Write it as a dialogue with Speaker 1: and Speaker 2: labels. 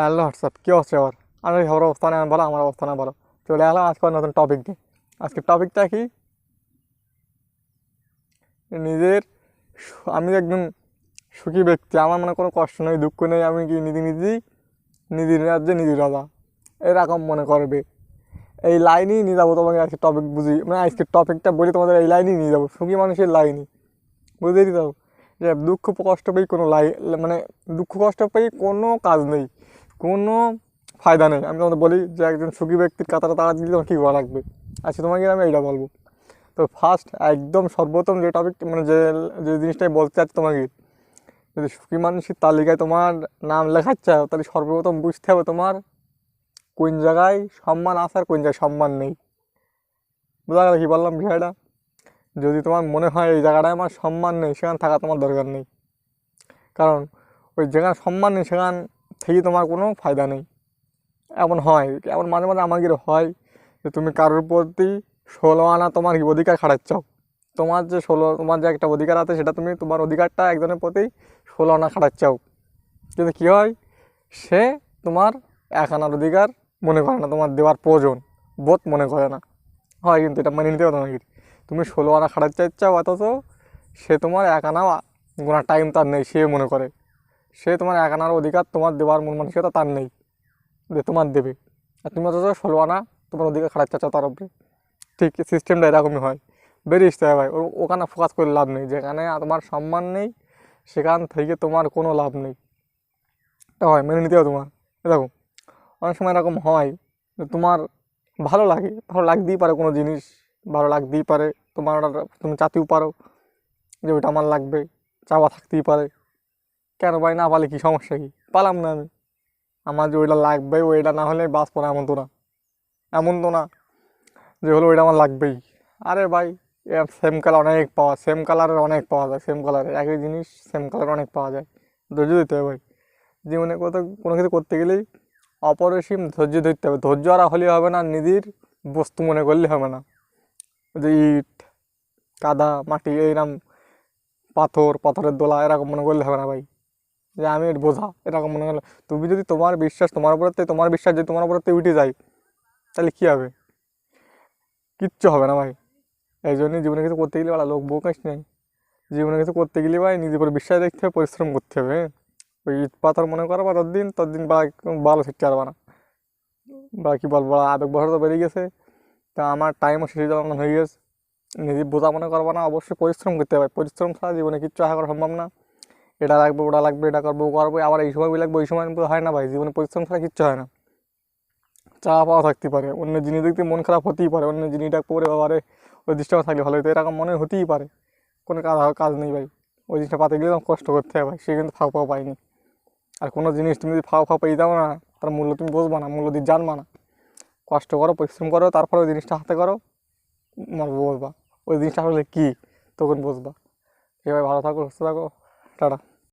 Speaker 1: Hello WhatsApp কী হচ্ছে আবার আমি খবর অবস্থানে বলো আমার অবস্থানে বলো চলে এলাম আজকে নতুন টপিক নিয়ে। আজকে টপিকটা কি? নিজের আমি একজন সুখী ব্যক্তি, আমার মনে কোনো কষ্ট নেই, দুঃখ নেই, আমি কি নিজে নিজেই নিজের রাজ্যে নিজের রাজা? এরকম মনে করবে। এই লাইনই নিয়ে যাব তোমাকে আজকে টপিক বুঝি মানে আজকে টপিকটা বলি, তোমাদের এই লাইনই নিয়ে যাব। সুখী মানুষের লাইনই বুঝতেই দাও যে দুঃখ কষ্ট পেয়ে কোনো লাই মানে দুঃখ কষ্ট পেয়ে কোনো কাজ নেই। কোনো ফায়দা নেই। আমি তোমাদের বলি যে একজন সুখী ব্যক্তির কাতারে তারা দিলে তোমার কী করা লাগবে। আচ্ছা তোমাকে আমি এইটা বলব। তো ফার্স্ট একদম সর্বপ্রথম যে টপিক মানে যে যে জিনিসটাই বলতে চাচ্ছি তোমাকে, যদি সুখী মানুষের তালিকায় তোমার নাম লেখাচ্ছে, তাহলে সর্বপ্রথম বুঝতে হবে তোমার কোন জায়গায় সম্মান আছে আর কোন জায়গায় সম্মান নেই। বোঝা গেল কী বললাম বিষয়টা? যদি তোমার মনে হয় এই জায়গাটায় আমার সম্মান নেই, সেখানে থাকা তোমার দরকার নেই। কারণ ওই যেখানে সম্মান নেই, সেখান থেকে তোমার কোনো ফায়দা নেই। এমন হয়, এমন মাঝে মাঝে আমার কি হয় যে তুমি কারোর প্রতি ষোলো আনা তোমার অধিকার খাটাচ্ছাও তোমার যে ষোলো, তোমার যে একটা অধিকার আছে সেটা তুমি তোমার অধিকারটা একজনের প্রতি ষোলো আনা খাটাচ্ছাও কিন্তু কী হয়? সে তোমার এক আনার অধিকার মনে করে না, তোমার দেওয়ার প্রয়োজন বোধ মনে করে না। হয় কিন্তু এটা মেনে নিতে হবে তোমাকে। তুমি ষোলো আনা চাইছাও অথচ সে তোমার এক আনা গোনার টাইম তার নেই, সে মনে করে। সে তোমার এক আনার অধিকার, তোমার দেওয়ার মন মানসিকতা তার নেই। যে তোমার দেবে। আর তুমি অথচ ষোলো আনা তোমার অধিকার খারাপ চাচ্ছ তার উপরে। ঠিক সিস্টেমটা এরকমই হয়। বেরিয়ে আসতে হবে ভাই ওখানে ফোকাস করে লাভ নেই। যেখানে তোমার সম্মান নেই, সেখান থেকে তোমার কোনো লাভ নেই। এটা হয়, মেনে নিতে হবে তোমার। এরকম অনেক সময় এরকম হয় যে তোমার ভালো লাগে, ভালো লাগতেই পারে কোনো জিনিস, ভালো লাগতেই পারে। তোমার ওটা তুমি চাতেও পারো যে ওইটা আমার লাগবে, চাওয়া থাকতেই পারে। কেন ভাই? না পালে কি সমস্যা কি? পালাম না আমি। আমার যে ওইটা লাগবে, ওইটা না হলে বাস পড়া এমন তো না। এমন তো না যে হলো ওইটা আমার লাগবেই। আরে ভাই সেম কালার অনেক পাওয়া সেম কালারের অনেক পাওয়া যায় সেম কালারের একই জিনিস সেম কালার অনেক পাওয়া যায়। ধৈর্য দিতে হবে ভাই। জীবনে কত, কোনো কিছু করতে গেলেই অপরিসীম ধৈর্য ধরতে হবে। ধৈর্য আর হলে হবে না নিজের বস্তু মনে করলে হবে না। যে ইট, কাদা, মাটি এইরকম পাথর, পাথরের দোলা, এরকম মনে করলে হবে না ভাই। যে আমি বোঝা। এরকম মনে হলো, তুমি যদি তোমার বিশ্বাস, তোমার উপরে তোমার বিশ্বাস যদি তোমার উপরে উঠে যায়, তাহলে কী হবে? কিচ্ছু হবে না ভাই। এই জন্যই জীবনে কিছু করতে গেলে ভালো লোক বোকাস নেই। জীবনে কিছু করতে গেলে ভাই, নিজের উপর বিশ্বাস দেখতে হবে পরিশ্রম করতে হবে হ্যাঁ? ওই ইট পাথর মনে করো বা ততদিন ততদিন বা ভালো শিখতে পারবা না। বা কী বলব আবেগ বছর তো বেরিয়ে গেছে। তা আমার টাইমও শেষ হয়ে গেছে। নিজে বোঝা মনে করব না, অবশ্যই পরিশ্রম করতে হবে। পরিশ্রম ছাড়া জীবনে কিচ্ছু আশা করা সম্ভব না। এটা লাগবে, ওটা লাগবে, এটা করব করব, আবার এই সময় লাগবে, ওই সময় কিন্তু হয় না ভাই, জীবনে পরিশ্রম ছাড়া কিচ্ছু হয় না। চাওয়া পাওয়া থাকতে পারে, অন্য জিনিস দেখতে মন খারাপ হতেই পারে, অন্য জিনিসটা পরে বাবারে ওই দৃষ্টিটা থাকলে ভালো হতো, এরকম মনে হতেই পারে, কোনো কাজ কাজ নেই ভাই, ওই জিনিসটা পাতে গেলে কষ্ট করতে হবে ভাই, সে কিন্তু ফাও ফাও পায়নি। আর কোনো জিনিস তুমি যদি ফাও ফাও পেয়ে যাও না, তার মূল্য তুমি বুঝবা না, মূল্য দিয়ে জানবা না। কষ্ট করো, পরিশ্রম করো, তারপরে ওই জিনিসটা হাতে করো বুঝবা ওই জিনিসটা আসলে কী, তখন বুঝবা। এভাবে ভালো থাকো, সুস্থ থাকো, টাটা।